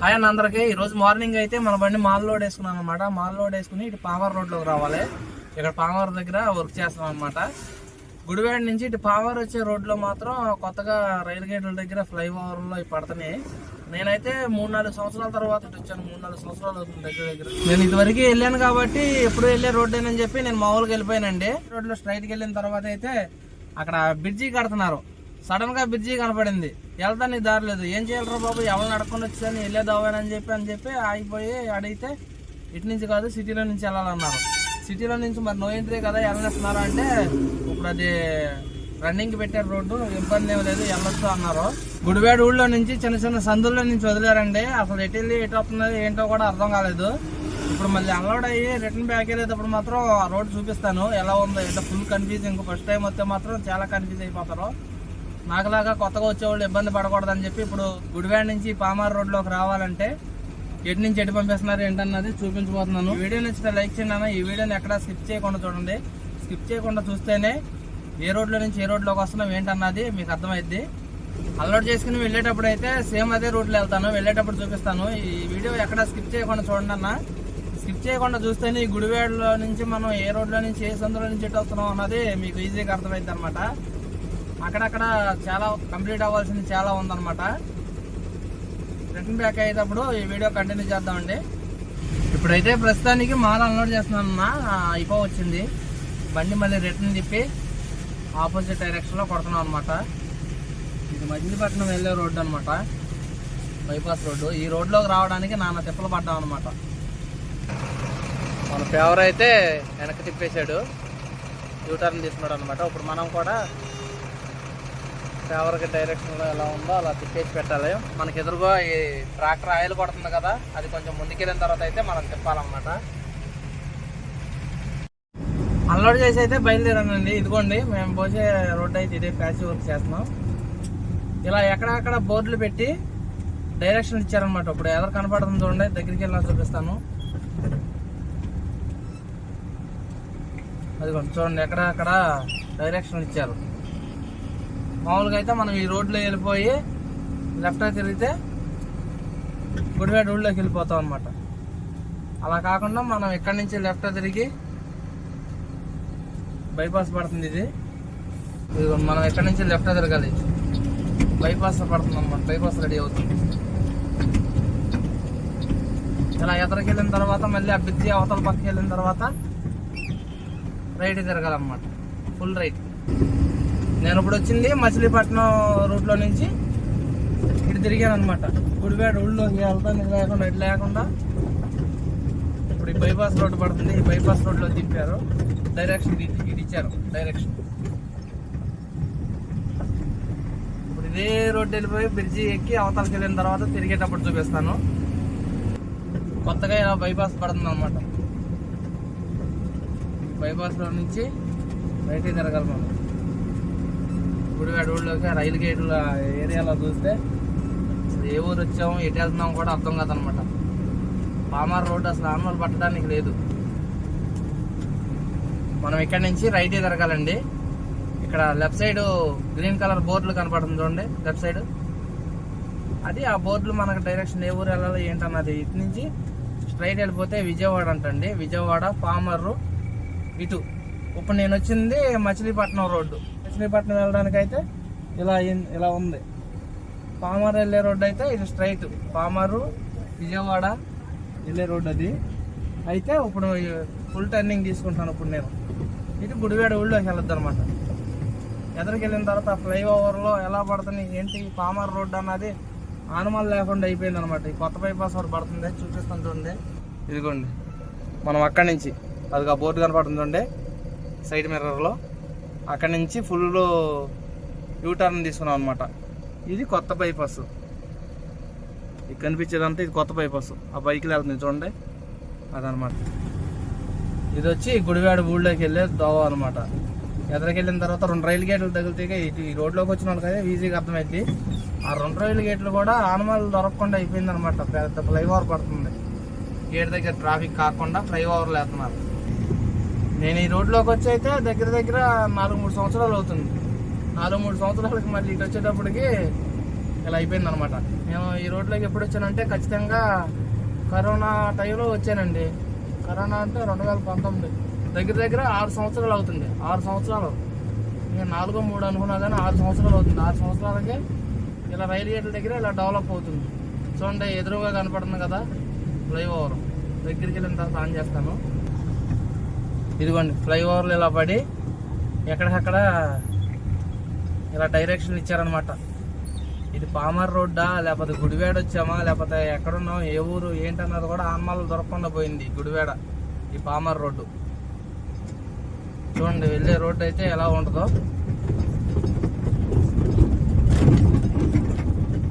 Hi అన్న అందరికి. ఈరోజు మార్నింగ్ అయితే మన బండి మాల్ లోడ్ వేసుకున్నాను అనమాట మాల్ లోడ్ వేసుకుని ఇటు పామర్ రోడ్లోకి రావాలి. ఇక్కడ పామర్ దగ్గర వర్క్ చేస్తాం అనమాట గుడివాడ నుంచి ఇటు పామర్ వచ్చే రోడ్లో మాత్రం కొత్తగా రైలు గేట్ల దగ్గర ఫ్లైఓవర్లో ఇవి పడుతున్నాయి. నేనైతే మూడు నాలుగు సంవత్సరాల తర్వాత ఇటు వచ్చాను. మూడు నాలుగు సంవత్సరాలు అవుతుంది దగ్గర దగ్గర. నేను ఇదివరకు వెళ్ళాను కాబట్టి ఎప్పుడు వెళ్ళే రోడ్ అని చెప్పి నేను మామూలుగా వెళ్ళిపోయానండి. రోడ్లో స్ట్రైట్కి వెళ్ళిన తర్వాత అయితే అక్కడ బ్రిడ్జి కడుతున్నారు. సడన్గా బ్రిడ్జి కనపడింది. వెళ్తానికి దారి లేదు. ఏం చేయాలరా బాబు? ఎవరు నడకుండా వచ్చాను వెళ్ళేదావానని చెప్పి అని చెప్పి ఆగిపోయి అడిగితే ఇటు నుంచి కాదు సిటీలో నుంచి వెళ్ళాలన్నారు. సిటీలో నుంచి మరి నో ఎంట్రీ కదా వెళ్ళనిస్తున్నారు అంటే ఇప్పుడు అది రన్నింగ్ పెట్టారు రోడ్డు ఇబ్బంది ఏమి లేదు వెళ్ళొచ్చు అన్నారు. గుడివాడ ఊళ్ళో నుంచి చిన్న చిన్న సందుల్లో నుంచి వదిలేరండి. అసలు ఎటు వెళ్ళి ఎటు వస్తున్నది ఏంటో కూడా అర్థం కాలేదు. ఇప్పుడు మళ్ళీ అన్లోడ్ అయ్యి రిటర్న్ బ్యాక్ వెళ్ళేటప్పుడు మాత్రం ఆ రోడ్ చూపిస్తాను. ఎలా ఉందో ఏంటో ఫుల్ కన్ఫ్యూజింగ్ ఫస్ట్ టైం వస్తే మాత్రం చాలా కన్ఫ్యూజ్ అయిపోతారు. నాకులాగా కొత్తగా వచ్చేవాళ్ళు ఇబ్బంది పడకూడదని చెప్పి ఇప్పుడు గుడివాడ నుంచి పామార్ రోడ్లోకి రావాలంటే ఎటు నుంచి ఎటు పంపిస్తున్నారు ఏంటన్నది చూపించబోతున్నాను. వీడియో నచ్చితే లైక్ చేయండి అన్న. ఈ వీడియోని ఎక్కడ స్కిప్ చేయకుండా చూడండి. స్కిప్ చేయకుండా చూస్తేనే ఏ రోడ్లో నుంచి ఏ రోడ్లోకి వస్తున్నాం ఏంటన్నది మీకు అర్థమైద్ది. అలర్ట్ చేసుకుని వెళ్ళేటప్పుడు అయితే సేమ్ అదే రూట్లో వెళ్తాను. వెళ్ళేటప్పుడు చూపిస్తాను. ఈ వీడియో ఎక్కడ స్కిప్ చేయకుండా చూడండి అన్న. స్కిప్ చేయకుండా చూస్తేనే ఈ గుడివాడలో నుంచి మనం ఏ రోడ్లో నుంచి ఏ సందులో నుంచి ఎటు వస్తున్నాం అన్నది మీకు ఈజీగా అర్థమైంది అనమాట అక్కడక్కడ చాలా కంప్లీట్ అవ్వాల్సింది చాలా ఉందన్నమాట. రిటర్న్ బ్యాక్ అయ్యేటప్పుడు ఈ వీడియో కంటిన్యూ చేద్దామండి. ఇప్పుడైతే ప్రస్తుతానికి మాల అన్లోడ్ చేస్తున్నాను అయిపో వచ్చింది. బండి మళ్ళీ రిటర్న్ తిప్పి ఆపోజిట్ డైరెక్షన్లో కొడుతున్నాం అనమాట ఇది మజిలీపట్నం వెళ్ళే రోడ్డు అనమాట బైపాస్ రోడ్డు. ఈ రోడ్లోకి రావడానికి నాన్న తిప్పలు పడ్డాం అనమాట మన ఫేవర్ అయితే వెనక్కి తిప్పేశాడు. యూటర్న్ తీసుకున్నాడు అనమాట ఇప్పుడు మనం కూడా ఫేవర్కి డైరెక్షన్లో ఎలా ఉందో అలా తిప్పేసి పెట్టాలి. మనకి ఎదురుగా ఈ ట్రాక్టర్ ఆయిల్ కొడుతుంది కదా అది కొంచెం ముందుకెళ్ళిన తర్వాత అయితే మనం తిప్పాలన్నమాట. అన్లోడ్ చేసి అయితే బయలుదేరానండి. ఇదిగోండి మేము పోసే రోడ్డు అయితే ఇదే ప్యాచ్ వర్క్ చేస్తున్నాం. ఇలా ఎక్కడెక్కడ బోర్డులు పెట్టి డైరెక్షన్ ఇచ్చారనమాట ఇప్పుడు ఎదురు కనపడుతుంది చూడండి దగ్గరికి వెళ్ళిన చూపిస్తాను. అదిగోండి చూడండి ఎక్కడెక్కడ డైరెక్షన్ ఇచ్చారు. మామూలుగా అయితే మనం ఈ రోడ్లో వెళ్ళిపోయి లెఫ్ట్ తిరిగితే గుడివాడ ఊళ్ళోకి వెళ్ళిపోతాం అనమాట అలా కాకుండా మనం ఇక్కడి నుంచి లెఫ్ట్ తిరిగి బైపాస్ పడుతుంది ఇది. ఇది మనం ఎక్కడి నుంచి లెఫ్ట్ తిరగాలి. బైపాస్ పడుతుంది అనమాట బైపాస్ రెడీ అవుతుంది. ఇలా ఎదరికి వెళ్ళిన తర్వాత మళ్ళీ ఆ బ్రిడ్జి అవతల పక్కకి వెళ్ళిన తర్వాత రైట్ తిరగాలన్నమాట. ఫుల్ రైట్ నేను ఇప్పుడు వచ్చింది మచిలీపట్నం రూట్లో నుంచి ఇటు తిరిగాను అనమాట గుడివాడ ఊళ్ళో వెళ్తాను లేకుండా ఇటు లేకుండా. ఇప్పుడు ఈ బైపాస్ రోడ్డు పడుతుంది. ఈ బైపాస్ రోడ్లో తిప్పారు డైరెక్షన్ ఇది ఇచ్చారు. డైరెక్షన్ ఇప్పుడు ఇదే రోడ్డు వెళ్ళిపోయి బ్రిడ్జి ఎక్కి అవతలకి వెళ్ళిన తర్వాత తిరిగేటప్పుడు చూపిస్తాను. కొత్తగా ఇలా బైపాస్ పడుతుంది అనమాట బైపాస్లో నుంచి రైట్ తిరగాలి మనం. గుడివాడ ఊళ్ళోకి రైలు గేట్ల ఏరియాలో చూస్తే ఏ ఊరు వచ్చాము ఎటు వెళ్తున్నాం కూడా అర్థం కాదనమాట. పామార్ రోడ్ అసలు ఆన్వల్ పట్టడానికి లేదు. మనం ఇక్కడ నుంచి రైట్ తిరగాలండి. ఇక్కడ లెఫ్ట్ సైడ్ గ్రీన్ కలర్ బోర్డులు కనపడుతుంది చూడండి లెఫ్ట్ సైడ్. అది ఆ బోర్డులు మనకు డైరెక్షన్ ఏ ఊరు వెళ్ళాలి ఏంటన్నది ఇటు నుంచి స్ట్రైట్ వెళ్ళిపోతే విజయవాడ అంటండి. విజయవాడ పామర్రు ఇటు. ఇప్పుడు నేను వచ్చింది మచిలీపట్నం రోడ్డు. మచిలీపట్నం వెళ్ళడానికి అయితే ఇలా ఇన్- ఇలా ఉంది. పామర్ వెళ్ళే రోడ్డు అయితే ఇది స్ట్రైట్ పామరు విజయవాడ వెళ్ళే రోడ్డు అది అయితే ఇప్పుడు ఫుల్ టర్నింగ్ తీసుకుంటాను ఇప్పుడు నేను. ఇది గుడివాడ ఊళ్ళోకి వెళ్ళొద్దు అనమాట ఎదరికి వెళ్ళిన తర్వాత ఫ్లైఓవర్లో ఎలా పడుతుంది ఏంటి పామర్ రోడ్డు అన్నది ఆనమాలు లేకుండా అయిపోయింది అనమాట ఈ కొత్త బైపాస్ ఒకటి పడుతుంది చూపిస్తుంటుంది ఇదిగోండి. మనం అక్కడి నుంచి అది ఆ బోర్డు కనపడుతుంది సైడ్ మిర్రర్లో. అక్కడి నుంచి ఫుల్ యూటర్న్ తీసుకున్నాం అనమాట ఇది కొత్త బైపాస్ ఇది కనిపించేదంతా ఇది కొత్త బైపాస్ ఆ బైక్లు వెళ్తుంది చూడండి. అదనమాట ఇది వచ్చి గుడివాడ ఊళ్ళోకి వెళ్ళే దోవ అనమాట ఎదరికి వెళ్ళిన తర్వాత రెండు రైలు గేట్లు తగిలితే ఇటు ఈ రోడ్లోకి వచ్చిన వాళ్ళకైతే ఈజీగా అర్థమైంది ఆ రెండు రైలు గేట్లు కూడా ఆనమాలు దొరకకుండా అయిపోయింది అనమాట పెద్ద ఫ్లైఓవర్ పడుతుంది. గేట్ దగ్గర ట్రాఫిక్ కాకుండా ఫ్లైఓవర్లు వేస్తున్నారు. నేను ఈ రోడ్లోకి వచ్చి అయితే దగ్గర దగ్గర నాలుగు మూడు సంవత్సరాలు అవుతుంది. నాలుగు మూడు సంవత్సరాలకి మళ్ళీ ఇటు వచ్చేటప్పటికి ఇలా అయిపోయింది అనమాట నేను ఈ రోడ్లోకి ఎప్పుడు వచ్చానంటే ఖచ్చితంగా కరోనా టైంలో వచ్చానండి. కరోనా అంటే రెండు వేల పంతొమ్మిది. దగ్గర దగ్గర ఆరు సంవత్సరాలు అవుతుంది. ఆరు సంవత్సరాలు. నేను నాలుగో మూడు అనుకున్నా కానీ ఆరు సంవత్సరాలు అవుతుంది. ఆరు సంవత్సరాలకే ఇలా రైలు గేట్ల దగ్గర ఇలా డెవలప్ అవుతుంది. చూడండి ఎదురుగా కనపడుతుంది కదా ఫ్లైఓవర్. దగ్గరికి వెళ్ళిన తర్వాత ఆన్ చేస్తాను. ఇదిగోండి ఫ్లైఓవర్లు ఇలా పడి ఎక్కడికక్కడ ఇలా డైరెక్షన్ ఇచ్చారనమాట ఇది పామర్ రోడ్డా లేకపోతే గుడివేడ వచ్చామా లేకపోతే ఎక్కడున్నాం ఏ ఊరు ఏంటన్నది కూడా ఆన్మాలు దొరకకుండా పోయింది గుడివేడ ఈ పామర్ రోడ్డు. చూడండి వెళ్ళే రోడ్డు అయితే ఎలా ఉంటుందో.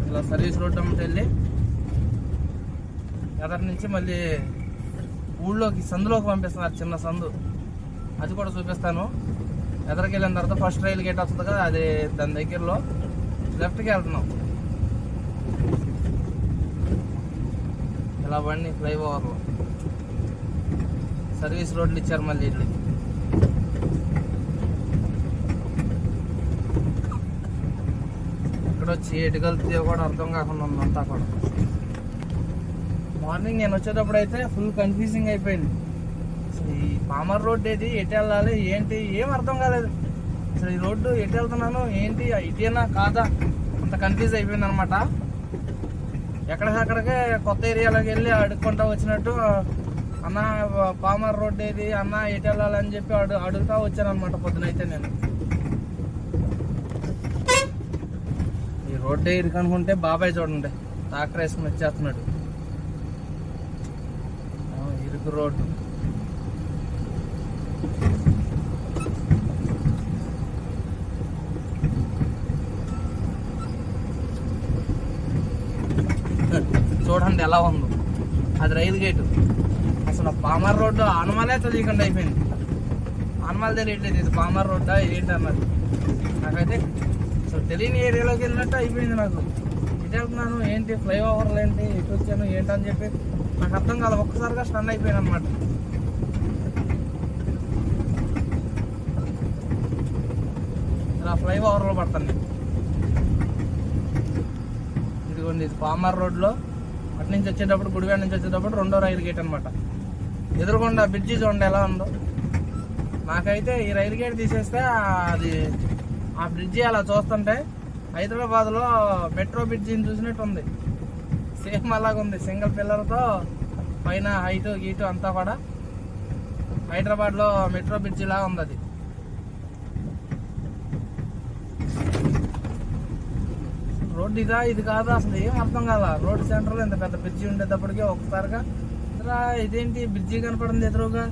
ఇలా సర్వీస్ రోడ్డు అమ్మటి వెళ్ళి ఎదరి నుంచి మళ్ళీ ఊళ్ళోకి సందులోకి పంపిస్తున్నారు చిన్న సందు. అది కూడా చూపిస్తాను. ఎదరికి వెళ్ళిన తర్వాత ఫస్ట్ రైలు గేట్ వస్తుంది కదా అది దాని దగ్గరలో. లెఫ్ట్కి వెళ్తున్నాం. ఇలా బండి ఫ్లైఓవర్లో. సర్వీస్ రోడ్లు ఇచ్చారు మళ్ళీ ఇల్లు ఇక్కడ వచ్చి ఎటు కూడా అర్థం కాకుండా ఉందంతా కూడా. మార్నింగ్ నేను వచ్చేటప్పుడు అయితే ఫుల్ కన్ఫ్యూజింగ్ అయిపోయింది. ఈ పామర్ రోడ్ ఏది ఎటు వెళ్ళాలి ఏంటి ఏం అర్థం కాలేదు. అసలు ఈ రోడ్డు ఎటు వెళ్తున్నాను ఏంటి ఇటేనా కాదా అంత కన్ఫ్యూజ్ అయిపోయింది అనమాట ఎక్కడికక్కడికే కొత్త ఏరియాలోకి వెళ్ళి అడుక్కుంటా వచ్చినట్టు అన్న పామర్ రోడ్ ఏది అన్న ఎటు వెళ్ళాలని చెప్పి అడు అడుగుతా వచ్చాను అనమాట పొద్దునైతే నేను. ఈ రోడ్డు ఇరుకనుకుంటే బాబాయ్ చూడండి తాకరేసుకుని వచ్చేస్తున్నాడు. ఇరుకు రోడ్డు. చూడండి ఎలా ఉందో. అది రైలు గేటు. అసలు పామర్ రోడ్డు అనుమానే తెలియకుండా అయిపోయింది. ఆనమాలు తెలియట్లేదు ఇది పామర్ రోడ్డా ఏంటి అన్నది. నాకైతే అసలు తెలియని ఏరియాలోకి వెళ్ళినట్టు అయిపోయింది నాకు. ఇటు వెళ్తున్నాను ఏంటి ఫ్లైఓవర్లు ఏంటి ఇటు వచ్చాను ఏంటని చెప్పి నాకు అర్థం కాదు ఒక్కసారిగా స్టన్ అయిపోయాను అనమాట ఇలా ఫ్లైఓవర్లో పడతాను ఇదిగోండి ఇది పామర్ రోడ్లో అటు నుంచి వచ్చేటప్పుడు గుడివాడ నుంచి వచ్చేటప్పుడు రెండో రైలు గేట్ అనమాట ఎదురుకుండా బ్రిడ్జి చూడండి ఎలా ఉందో. నాకైతే ఈ రైలు గేట్ తీసేస్తే అది ఆ బ్రిడ్జి అలా చూస్తుంటే హైదరాబాద్లో మెట్రో బ్రిడ్జిని చూసినట్టు ఉంది. సేమ్ అలాగ ఉంది. సింగిల్ పిల్లర్తో పైన హైటు గీటు అంతా కూడా హైదరాబాద్లో మెట్రో బ్రిడ్జి లాగా ఉంది అది. రోడ్డు ఇదా ఇది కాదు అసలు ఏం అర్థం కాల? రోడ్ సెంటర్లో ఇంత పెద్ద బ్రిడ్జి ఉండేటప్పటికే ఒకసారిగా రా ఇదేంటి? బ్రిడ్జి కనపడింది ఎదురుగా?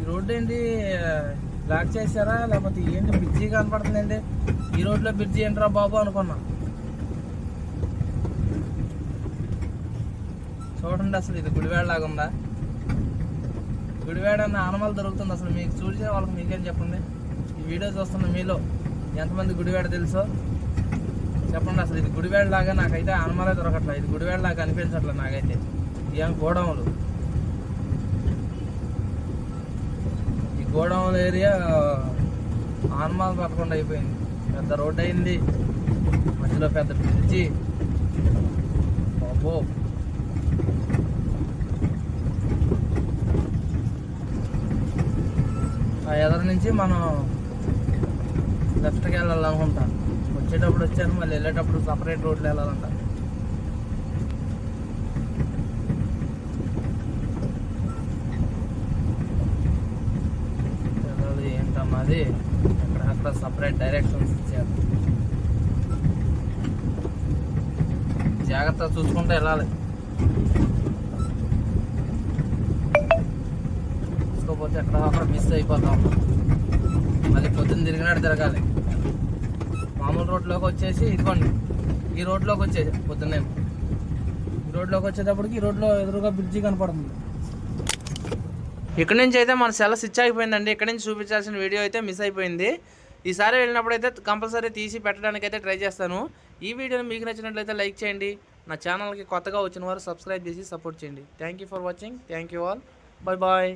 ఈ రోడ్డు ఏంటి? బ్లాక్ చేశారా? లేకపోతే ఏంటి? బ్రిడ్జి కనపడుతుందండి ఈ రోడ్లో బ్రిడ్జి ఏంట్రా బాబు? అనుకున్నా. చూడండి అసలు ఇది గుడివాడ లాగా ఉందా? గుడివాడ అన్న ఆనమాలు దొరుకుతుంది అసలు. మీకు చూసే వాళ్ళకి మీకేం చెప్పండి ఈ వీడియో చూస్తున్న మీలో ఎంతమంది గుడివాడ తెలుసో? చెప్పండి అసలు ఇది గుడివాడ లాగా నాకైతే ఆనమాలే దొరకట్లే. ఇది గుడివాడ లాగా అనిపించట్లే నాకైతే. ఏం గోడౌన్లు. ఈ గోడౌన్ ఏరియా ఆనమాలు పట్టకుండా అయిపోయింది. పెద్ద రోడ్ అయింది. మధ్యలో పెద్ద బ్రిడ్జి బాబో ఆ ఎదర నుంచి మనం లెఫ్ట్కి వెళ్ళాలనుకుంటాను. వచ్చేటప్పుడు వచ్చాను మళ్ళీ వెళ్ళేటప్పుడు సపరేట్ రోడ్లు వెళ్ళాలంట. ఏంటమ్మా అది? అక్కడ అక్కడ సపరేట్ డైరెక్షన్స్ ఇచ్చారు. జాగ్రత్త చూసుకుంటూ వెళ్ళాలి. చూసుకోకపోతే ఎక్కడ అక్కడ మిస్ అయిపోతాం. మళ్ళీ పొద్దున్న తిరిగినట్టు తిరగాలి. మామూలు రోడ్లోకి వచ్చేసి ఇదిగోండి. ఈ రోడ్లోకి వచ్చేసి పొద్దున్నే. ఈ రోడ్లోకి వచ్చేటప్పటికి ఈ రోడ్లో ఎదురుగా బ్రిడ్జి కనపడుతుంది. ఇక్కడ నుంచి అయితే మన సెల స్విచ్ అయిపోయిందండి ఇక్కడ నుంచి చూపించాల్సిన వీడియో అయితే మిస్ అయిపోయింది. ఈసారి వెళ్ళినప్పుడు అయితే కంపల్సరీ తీసి పెట్టడానికి అయితే ట్రై చేస్తాను. ఈ వీడియోని మీకు నచ్చినట్లయితే లైక్ చేయండి. నా ఛానల్కి కొత్తగా వచ్చిన వారు సబ్స్క్రైబ్ చేసి సపోర్ట్ చేయండి. Thank you for watching thank you all bye bye